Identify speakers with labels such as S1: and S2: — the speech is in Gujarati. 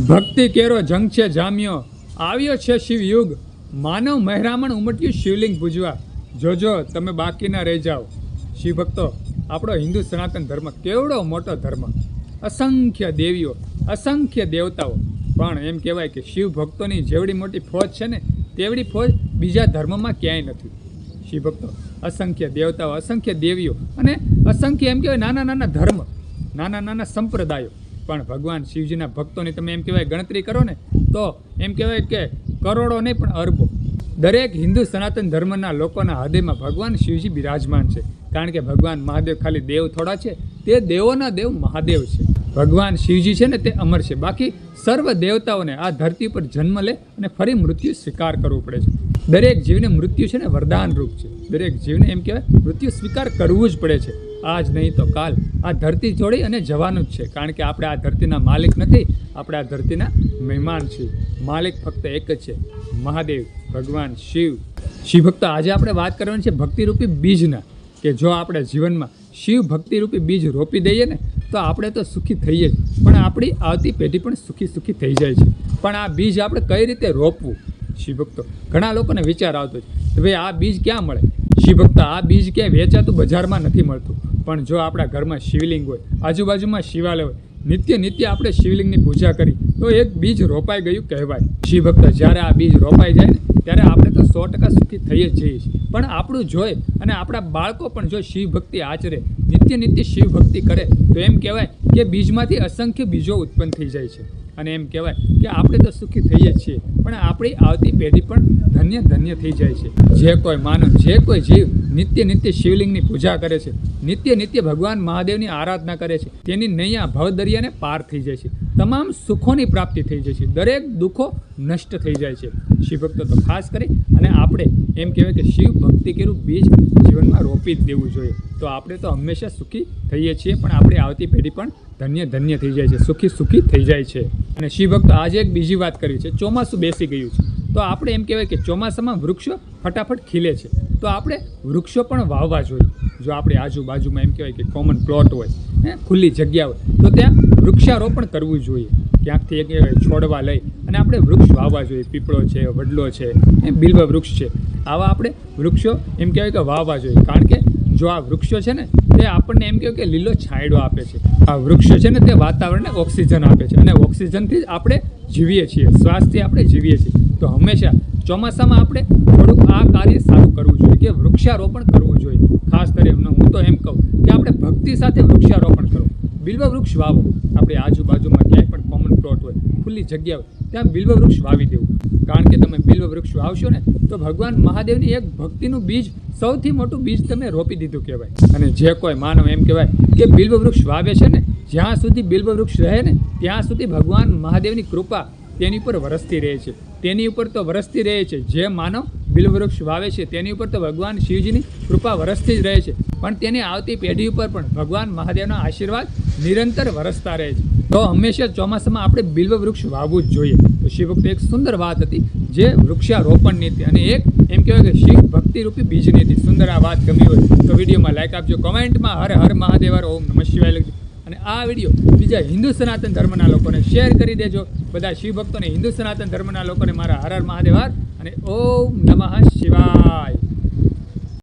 S1: ભક્તિ કેરો જંગ છે જામ્યો. આવ્યો છે શિવયુગ. માનવ મહેરામણ ઉમટ્યું શિવલિંગ પૂજવા. જોજો, તમે બાકી ના રહી જાઓ. શિવ ભક્તો આપણો હિન્દુ સનાતન ધર્મ કેવડો મોટો ધર્મ? અસંખ્ય દેવીઓ, અસંખ્ય દેવતાઓ. પણ એમ કહેવાય કે શિવ ભક્તોની જેવડી મોટી ફોજ છે ને, તેવડી ફોજ બીજા ધર્મમાં ક્યાંય નથી. શિવભક્તો, અસંખ્ય દેવતાઓ, અસંખ્ય દેવીઓ અને અસંખ્ય એમ કહેવાય નાના નાના ધર્મ, નાના નાના સંપ્રદાયો. પણ ભગવાન શિવજીના ભક્તોની તમે એમ કહેવાય ગણતરી કરો ને, તો એમ કહેવાય કે કરોડો નહીં પણ અરબો. દરેક હિન્દુ સનાતન ધર્મના લોકોના હૃદયમાં ભગવાન શિવજી બિરાજમાન છે. કારણ કે ભગવાન મહાદેવ ખાલી દેવ થોડા છે, તે દેવોના દેવ મહાદેવ છે. ભગવાન શિવજી છે ને, તે અમર છે. બાકી સર્વ દેવતાઓને આ ધરતી પર જન્મ લે અને ફરી મૃત્યુ સ્વીકાર કરવું પડે છે. દરેક જીવને મૃત્યુ છે ને વરદાન રૂપ છે. દરેક જીવને એમ કહેવાય, મૃત્યુ સ્વીકાર કરવું જ પડે છે. આજ નહીં તો કાલ. આ ધરતી છોડી અને જવાનું જ છે. કારણ કે આપણે આ ધરતીના માલિક નથી, આપણે આ ધરતીના મહેમાન છીએ. માલિક ફક્ત એક જ છે. મહાદેવ, ભગવાન, શિવ. શિવ ભક્ત, આજે આપણે વાત કરવાની છે ભક્તિરૂપી બીજના. કે જો આપણે જીવનમાં શિવ ભક્તિરૂપી બીજ રોપી દઈએ ને, તો આપણે તો સુખી થઈએ જ. પણ આપણી આવતી પેઢી પણ સુખી સુખી થઈ જાય છે. પણ આ બીજ આપણે કઈ રીતે રોપવું? શિવ ભક્તો ઘણા લોકોને વિચાર આવતો છે કે ભાઈ આ બીજ ક્યાં મળે? શિવભક્ત, આ બીજ ક્યાંય વેચાતું બજારમાં નથી મળતું. પણ જો આપણા ઘરમાં શિવલિંગ હોય, આજુબાજુમાં શિવાલય હોય, નિત્ય નિત્ય આપણે શિવલિંગની પૂજા કરી, તો એક બીજ રોપાઈ ગયું કહેવાય. શિવભક્ત, જ્યારે આ બીજ રોપાઈ જાય ને ત્યારે આપણે તો સો ટકા સુખી થઈ જ જઈએ છીએ. પણ આપણું જોઈ અને આપણા બાળકો પણ જો શિવ ભક્તિ આચરે, નિત્ય નિત્ય શિવ ભક્તિ કરે, તો એમ કહેવાય કે બીજમાંથી અસંખ્ય બીજો ઉત્પન્ન થઈ જાય છે. અને એમ કહેવાય કે આપણે તો સુખી થઈએ છીએ, પણ આપણી આવતી પેઢી પણ ધન્ય ધન્ય થઈ જાય છે. જે કોઈ માનવ, જે કોઈ જીવ નિત્ય નિત્ય શિવલિંગની પૂજા કરે છે, નિત્ય નિત્ય ભગવાન મહાદેવની આરાધના કરે છે, તેની નૈયા ભવદરિયાને પાર થઈ જાય છે. તમામ સુખોની પ્રાપ્તિ થઈ જાય છે. દરેક દુઃખો નષ્ટ થઈ જાય છે. શિવભક્તો તો ખાસ કરી અને આપણે એમ કહેવાય કે શિવ ભક્તિ કેરું બીજ જીવનમાં રોપી જ દેવું જોઈએ. તો આપણે તો હંમેશા સુખી થઈએ છીએ, પણ આપણી આવતી પેઢી પણ ધન્ય ધન્ય થઈ જાય છે. સુખી સુખી થઈ જાય છે. અને શિવભક્ત આજે એક બીજી વાત કરી છે, ચોમાસું બેસી ગયું છે. તો આપણે એમ કહેવાય કે ચોમાસામાં વૃક્ષો ફટાફટ ખીલે છે. તો આપણે વૃક્ષો પણ વાવવા જોઈએ. જો આપણી આજુબાજુમાં એમ કહેવાય કે કોમન પ્લોટ હોય, હે, ખુલ્લી જગ્યા હોય, તો ત્યાં વૃક્ષારોપણ કરવું જોઈએ. ક્યાંકથી એક છોડવા લઈ અને આપણે વૃક્ષ વાવવા જોઈએ. પીપળો છે, વડલો છે એ બિલ્વ વૃક્ષ છે. આવા આપણે વૃક્ષો એમ કહેવાય કે વાવવા જોઈએ. કારણ કે જો આ વૃક્ષો છે ને, તે આપણને એમ કહ્યું કે લીલો છાંયડો આપે છે. આ વૃક્ષો છે ને, તે વાતાવરણને ઓક્સિજન આપે છે. અને ઓક્સિજનથી જ આપણે જીવીએ છીએ શ્વાસથી આપણે જીવીએ છીએ. તો હંમેશા ચોમાસામાં આપણે થોડુંક આ કાર્ય સારું કરવું જોઈએ, કે વૃક્ષારોપણ કરવું જોઈએ. ખાસ કરીને હું તો એમ કહું કે આપણે ભક્તિ સાથે વૃક્ષારોપણ કરો. બિલ્વ વૃક્ષ વાવો. આપણી આજુબાજુમાં ક્યાંય પણ કોમન પ્લોટ હોય ખુલ્લી જગ્યા હોય, ત્યાં બિલ્વ વૃક્ષ વાવી દેવું. કારણ કે તમે બિલ્વ વૃક્ષ વાવશો ને, તો ભગવાન મહાદેવની એક ભક્તિનું બીજ, સૌથી મોટું બીજ તમે રોપી દીધું કહેવાય. અને જે કોઈ માનવ એમ કહેવાય કે બિલ્વ વૃક્ષ વાવે છે ને, જ્યાં સુધી બિલ્વ વૃક્ષ રહે ને, ત્યાં સુધી ભગવાન મહાદેવની કૃપા તેની ઉપર વરસતી રહે છે. તેની ઉપર તો વરસતી રહે છે. જે માનવ બિલ્વવૃક્ષ વાવે છે, તેની ઉપર તો ભગવાન શિવજીની કૃપા વરસતી જ રહે છે. પણ તેની આવતી પેઢી ઉપર પણ ભગવાન મહાદેવના આશીર્વાદ નિરંતર વરસતા રહે છે. તો હંમેશા ચોમાસામાં આપણે બિલ્વ વૃક્ષ વાવવું જ જોઈએ. તો શિવભક્ત એક સુંદર વાત હતી. જે વૃક્ષારોપણ હતી અને એક એમ કહેવાય કે શિવ ભક્તિ રૂપી બીજની હતી સુંદર આ વાત ગમી હોય તો વિડીયોમાં લાઈક આપજો, કમેન્ટમાં હર હર મહાદેવ ઓમ નમઃ શિવાય લખજો. અને આ વીડિયો બીજા હિન્દુ સનાતન ધર્મના લોકોને શેર કરી દેજો. બધા શિવ ભક્તોને હિન્દુ સનાતન ધર્મના લોકોને મારા હર હર મહાદેવ અને ઓમ નમઃ શિવાય.